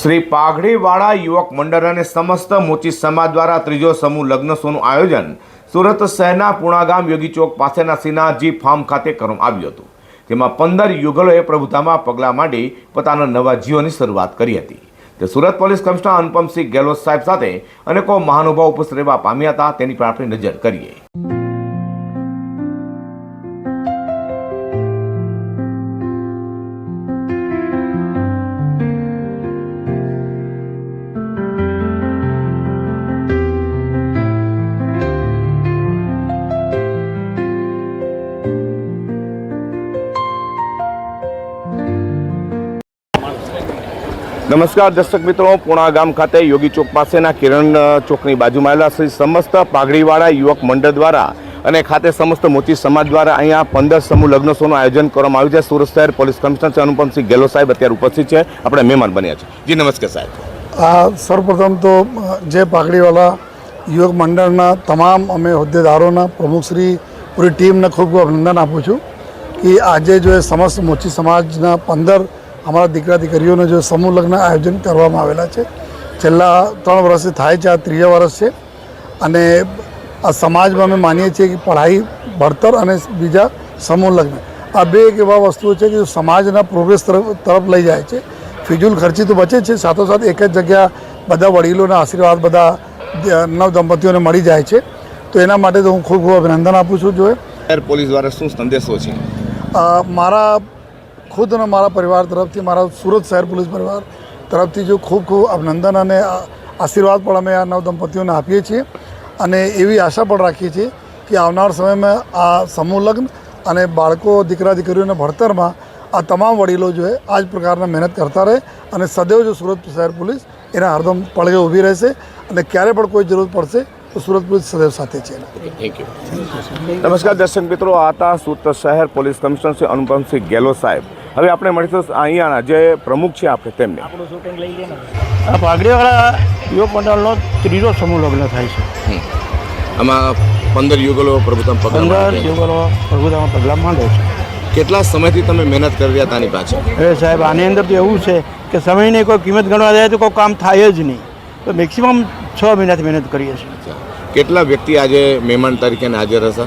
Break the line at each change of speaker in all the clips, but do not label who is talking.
શ્રી પાઘડીવાળા યુવક મંડળ અને સમસ્ત મોચી સમાજ દ્વારા ત્રીજો સમૂહ લગ્ન શોનું આયોજન સુરત શહેરના પુણાગામ યોગી ચોક પાસેના સિન્હાજી ફાર્મ ખાતે કરવામાં આવ્યું હતું. તેમાં પંદર યુગલોએ પ્રભુતામાં પગલાં માંડી પોતાના નવા જીવનની શરૂઆત કરી હતી. તે સુરત પોલીસ કમિશનર અનુપમસિંહ ગેહલોત સાહેબ સાથે અનેકો મહાનુભાવ ઉપસ્થિત રહેવા પામ્યા હતા. તેની પર આપણે નજર કરીએ. નમસ્કાર દર્શક મિત્રો પુણા ગામ ખાતે યોગી ચોક પાસેના કિરણ ચોકની બાજુમાં આવેલા શ્રી સમસ્ત પાઘડીવાળા યુવક મંડળ દ્વારા અને ખાતે સમસ્ત મોચી સમાજ દ્વારા અહીંયા પંદર સમૂહ લગ્નોત્સવનું આયોજન કરવામાં આવ્યું છે. સુરત શહેર પોલીસ કમિશનર શ્રી અનુપમસિંહ ગેલો સાહેબ અત્યારે ઉપસ્થિત છે. આપણે મહેમાન બન્યા છે. જી, નમસ્કાર સાહેબ.
આ સર્વપ્રથમ તો જે પાઘડીવાળા યુવક મંડળના તમામ અમે હોદ્દેદારોના, પ્રમુખશ્રી, પૂરી ટીમને ખૂબ અભિનંદન આપું છું કે આજે જો એ સમસ્ત મોચી સમાજના પંદર અમારા દીકરા દીકરીઓને જે સમૂહ લગ્ન આયોજન કરવામાં આવેલા છે. છેલ્લા ત્રણ વર્ષથી થાય છે આ ત્રીજા વર્ષ છે. અને આ સમાજમાં અમે માનીએ છીએ કે પઢાઈ ભણતર અને બીજા સમૂહ લગ્ન. આ બે એક એવા વસ્તુઓ છે કે સમાજના પ્રોગ્રેસ તરફ તરફ લઈ જાય છે. ફિજુલ ખર્ચી તો બચે છે સાથોસાથ એક જ જગ્યા બધા વડીલોના આશીર્વાદ બધા નવ દંપતીઓને મળી જાય છે. તો એના માટે તો હું ખૂબ ખૂબ અભિનંદન આપું છું
શહેર પોલીસ દ્વારા શું સંદેશો છે?
મારા ખુદ અને મારા પરિવાર તરફથી મારા સુરત શહેર પોલીસ પરિવાર તરફથી જો ખૂબ ખૂબ અભિનંદન અને આ- આશીર્વાદ પણ અમે આ નવ દંપતીઓને આપીએ છીએ. અને એવી આશા પણ રાખીએ છીએ કે આવનાર સમયમાં આ સમૂહ લગ્ન અને બાળકો દીકરા દીકરીઓના ભણતરમાં આ તમામ વડીલો જો આ જ પ્રકારના મહેનત કરતા રહે અને સદૈવ જો સુરત શહેર પોલીસ એના હરદમ પડગે ઊભી રહેશે અને ક્યારે પણ કોઈ જરૂર પડશે તો સુરત પોલીસ સદૈવ સાથે છે.
થેન્ક યુ નમસ્કાર દર્શક મિત્રો આ હતા સુરત શહેર પોલીસ કમિશનર શ્રી અનુપમસિંહ ગેહલોત સાહેબ. હવે આપણે મળીશું અહીંયાના જે પ્રમુખ છે આપણે તેમને.
આ પાઘડીવાળા યુવક મંડળનો ત્રીજો સમૂહ લગ્ન થાય છે.
આમાં પંદર યુગલો પ્રભુત્વ
પંદર યુગલો પ્રભુતામાં પગલાં માંડે છે.
કેટલા સમયથી તમે મહેનત કરી રહ્યા હતા આની પાછળ?
એ સાહેબ આની અંદર તો એવું છે કે સમયની કોઈ કિંમત ગણવા જાય તો કોઈ કામ થાય જ નહીં. તો મેક્સિમમ છ મહિનાથી મહેનત કરીએ છીએ.
કેટલા વ્યક્તિ આજે મહેમાન તરીકે હાજર હશે?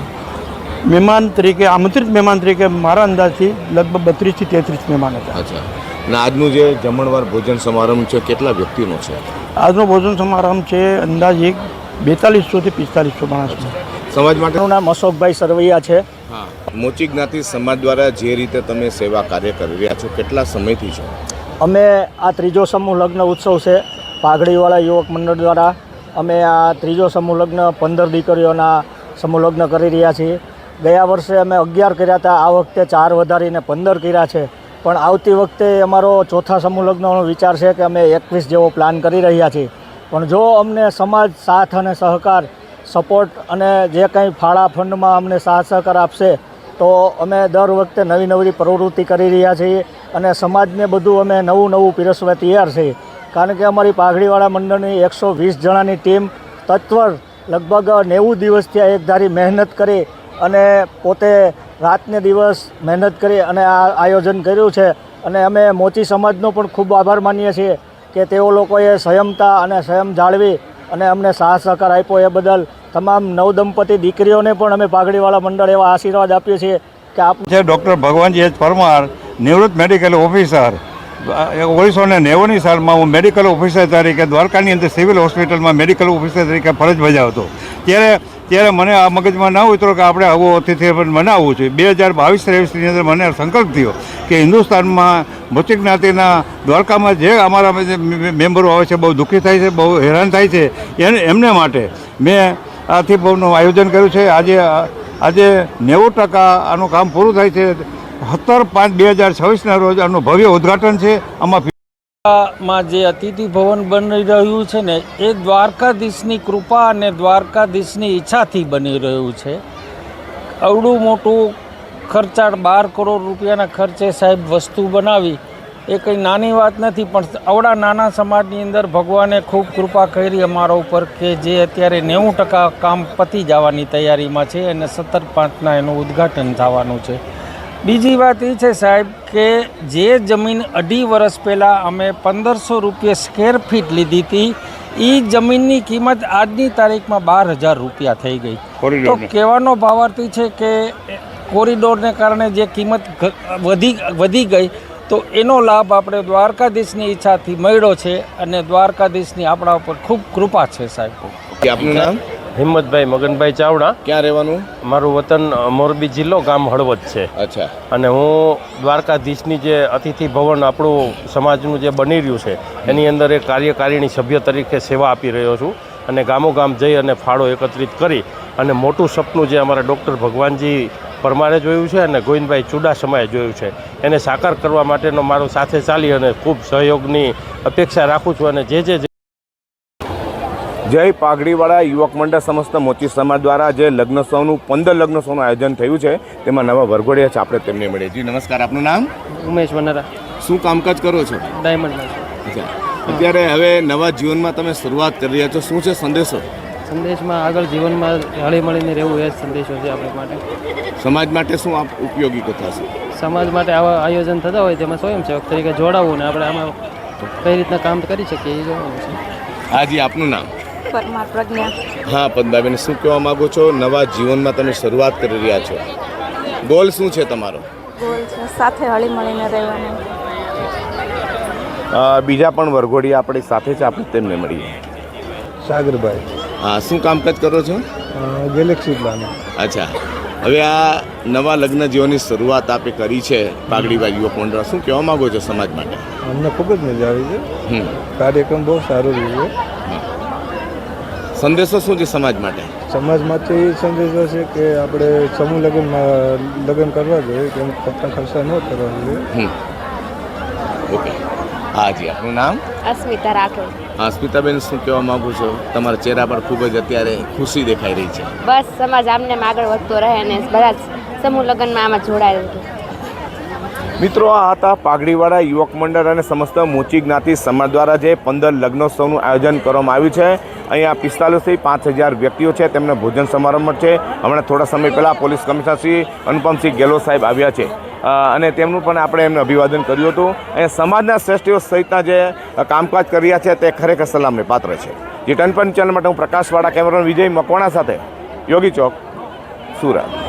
મહેમાન તરીકે આમંત્રિત મહેમાન તરીકે મારા અંદાજથી લગભગ બત્રીસથી તેત્રીસ મહેમાન હતા.
અચ્છા. અને આજનું જે જમણવાર ભોજન સમારંભ છે કેટલા વ્યક્તિનો છે?
આજનો ભોજન સમારંભ છે અંદાજે બેતાલીસોથી પિસ્તાલીસો માણસનો
સમાજ માટે?
નામ અશોકભાઈ સરવૈયા છે.
હા. મોચી જ્ઞાતિ સમાજ દ્વારા જે રીતે તમે સેવા કાર્ય કરી રહ્યા છો કેટલા સમયથી છો?
અમે આ ત્રીજો સમૂહ લગ્ન ઉત્સવ છે પાઘડીવાળા યુવક મંડળ દ્વારા. અમે આ ત્રીજો સમૂહ લગ્ન પંદર દીકરીઓના સમૂહ લગ્ન કરી રહ્યા છીએ. ગયા વર્ષે અમે અગિયાર કર્યા હતા. આ વખતે ચાર વધારીને પંદર કર્યા છે. પણ આવતી વખતે અમારો ચોથા સમૂહ લગ્નનો વિચાર છે કે અમે એકવીસ જેવો પ્લાન કરી રહ્યા છીએ. પણ જો અમને સમાજ સાથ અને સહકાર સપોર્ટ અને જે કંઈ ફાળા ફંડમાં અમને સાથ સહકાર આપશે, તો અમે દર વખતે નવી નવી પ્રવૃત્તિ કરી રહ્યા છીએ અને સમાજને બધું અમે નવું નવું પીરસવા તૈયાર છીએ કારણ કે અમારી પાઘડીવાળા મંડળની એકસો વીસ જણાની ટીમ તત્વર લગભગ નેવું દિવસથી આ એકધારી મહેનત કરી અને પોતે રાતને દિવસ મહેનત કરી અને આ આયોજન કર્યું છે. અને અમે મોચી સમાજનો પણ ખૂબ આભાર માનીએ છીએ કે તેઓ લોકોએ સંયમતા અને સંયમ જાળવી અને અમને સાહસ સહકાર આપ્યો એ બદલ તમામ નવદંપતિ દીકરીઓને પણ અમે પાઘડીવાળા મંડળ એવા આશીર્વાદ આપીએ છીએ કે આપ
છે ડૉક્ટર ભગવાનજી એચ પરમાર, નિવૃત્ત મેડિકલ ઓફિસર, ઓગણીસો ને નેવુંની સાલમાં હું મેડિકલ ઓફિસર તરીકે દ્વારકાની અંદર સિવિલ હોસ્પિટલમાં મેડિકલ ઓફિસર તરીકે ફરજ બજાવતો. ત્યારે ત્યારે મને આ મગજમાં ના ઉતરો કે આપણે આવો અતિથિ મનાવવું જોઈએ. બે હજાર બાવીસ ત્રેવીસની અંદર મને સંકલ્પ થયો કે હિન્દુસ્તાનમાં ભૌતિક જ્ઞાતિના દ્વારકામાં જે અમારા મેમ્બરો આવે છે, બહુ દુઃખી થાય છે, બહુ હેરાન થાય છે, એને, એમને માટે મેં આથી ભવનું આયોજન કર્યું છે. આજે આજે નેવું ટકા આનું કામ પૂરું થાય છે. સત્તર પાંચ બે હજાર છવ્વીસના રોજ આનું ભવ્ય ઉદ્ઘાટન છે. આમાં
માં જે અતિથિ ભવન બની રહ્યું છે ને, એ દ્વારકાધીશની કૃપા અને દ્વારકાધીશની ઈચ્છાથી બની રહ્યું છે. અવડું મોટું ખર્ચાળ બાર કરોડ રૂપિયાના ખર્ચે સાહેબ વસ્તુ બનાવી. એ કંઈ નાની વાત નથી, પણ અવડા નાના સમાજની અંદર ભગવાને ખૂબ કૃપા કરી અમારા ઉપર કે જે અત્યારે નેવું ટકા કામ પતી જવાની તૈયારીમાં છે અને સત્તર પાંચના એનું ઉદ્ઘાટન થવાનું છે. બીજી વાત એ છે સાહેબ કે જે જમીન અઢી વર્ષ પહેલાં અમે પંદરસો રૂપિયા સ્કેર ફીટ લીધી હતી એ જમીનની કિંમત આજની તારીખમાં બાર હજાર રૂપિયા થઈ ગઈ. તો કહેવાનો ભાવાર્થ છે કે કોરિડોરને કારણે જે કિંમત વધી વધી ગઈ તો એનો લાભ આપણે દ્વારકાધીશની ઈચ્છાથી મળ્યો છે અને દ્વારકાધીશની આપણા ઉપર ખૂબ કૃપા છે સાહેબ.
આપનું નામ?
હિંમતભાઈ મગનભાઈ ચાવડા.
ક્યાં રહેવાનું?
મારું વતન મોરબી જિલ્લો ગામ હળવદ છે.
અચ્છા.
અને હું દ્વારકાધીશની જે અતિથિ ભવન આપણું સમાજનું જે બની રહ્યું છે એની અંદર એક કાર્યકારીણી સભ્ય તરીકે સેવા આપી રહ્યો છું. અને ગામો ગામ જઈ અને ફાળો એકત્રિત કરી અને મોટું સપનું જે અમારા ડૉક્ટર ભગવાનજી પરમારે જોયું છે અને ગોવિંદભાઈ ચુડાસમાએ જોયું છે. એને સાકાર કરવા માટેનો મારો સાથે ચાલી અને ખૂબ સહયોગની અપેક્ષા રાખું છું અને જે જે
જય પાઘડીવાળા યુવક મંડળ સમસ્ત મોચી સમાજ દ્વારા જે લગ્નોત્સવનું પંદર લગ્નોત્સવનું આયોજન થયું છે તેમાં નવા વરઘોડિયા છે આપણે તેમને મળીએ. જી નમસ્કાર આપનું નામ?
ઉમેશ વનરા.
શું કામકાજ કરો છો?
ડાયમંડ
અચ્છા. અત્યારે હવે નવા જીવનમાં તમે શરૂઆત કરી રહ્યા છો. શું છે સંદેશો?
સંદેશમાં આગળ જીવનમાં હળી મળીને રહેવું એ જ સંદેશો છે આપણા માટે.
સમાજ માટે શું આપ ઉપયોગી થશે
સમાજ માટે આવા આયોજન થતા હોય તેમાં સ્વયંસેવક તરીકે જોડાવવું ને આપણે આમાં કઈ રીતના કામ કરી શકીએ એ જોવાનું છે.
હાજી આપનું નામ?
પરમાર પ્રજ્ઞા.
હા પદ્માબેન શું કહેવા માંગો છો? નવા જીવનમાં તમે શરૂઆત કરી રહ્યા છો. ગોલ શું છે તમારો?
ગોલ છે સાથે હળી મળીને રહેવાનું
બીજા પણ વરઘોડિયા આપણી સાથે છે આપણે તેમને મળીએ.
સાગરભાઈ.
હા શું કામકાજ કરો છો?
Galaxy plan.
અચ્છા. હવે આ નવા લગ્ન જીવનની શરૂઆત આપે કરી છે પાઘડીબાઈ યુવક મંડળ શું કહેવા માંગો છો સમાજ માટે?
અમને ખૂબ જ મજા આવી છે. કાર્યક્રમ બહુ સારો રહ્યો
સંદેશો શું છે સમાજ માટે?
સમાજ માટે એ સંદેશો છે કે આપણે સમૂહ લગ્નમાં લગ્ન કરવા જોઈએ કેમ ખોટા ખર્ચા ન કરવા જોઈએ.
ઓકે. હા જી આપનું નામ?
અસ્મિતા રાઠોડ.
હા સ્મિતાબેન શું કહેવા માંગુ છો? તમારા ચહેરા પર ખૂબ જ અત્યારે ખુશી દેખાઈ રહી છે.
બસ સમાજ આમને આગળ વધતો રહે અને બધા સમૂહ લગ્નમાં આમાં જોડાયેલ રહે
મિત્રો, આ હતા પાઘડીવાળા યુવક મંડળ અને સમસ્ત મોચી જ્ઞાતિ સમાજ દ્વારા જે પંદર લગ્નોત્સવનું આયોજન કરવામાં આવ્યું છે. અહીંયા પિસ્તાલીસથી પાંચ હજાર વ્યક્તિઓ છે, તેમને ભોજન સમારંભ છે. હમણાં થોડા સમય પહેલાં પોલીસ કમિશનર શ્રી અનુપમસિંહ ગેહલોત સાહેબ આવ્યા છે. અને તેમનું પણ આપણે એમને અભિવાદન કર્યું હતું. અને સમાજના શ્રેષ્ઠીઓ સહિતના જે કામકાજ કરી રહ્યા છે, તે ખરેખર સલામને પાત્ર છે. જે ટનપન ચેનલ માટે હું પ્રકાશવાળા કેમેરામેન વિજય મકવાણા સાથે યોગી ચોક, સુરત.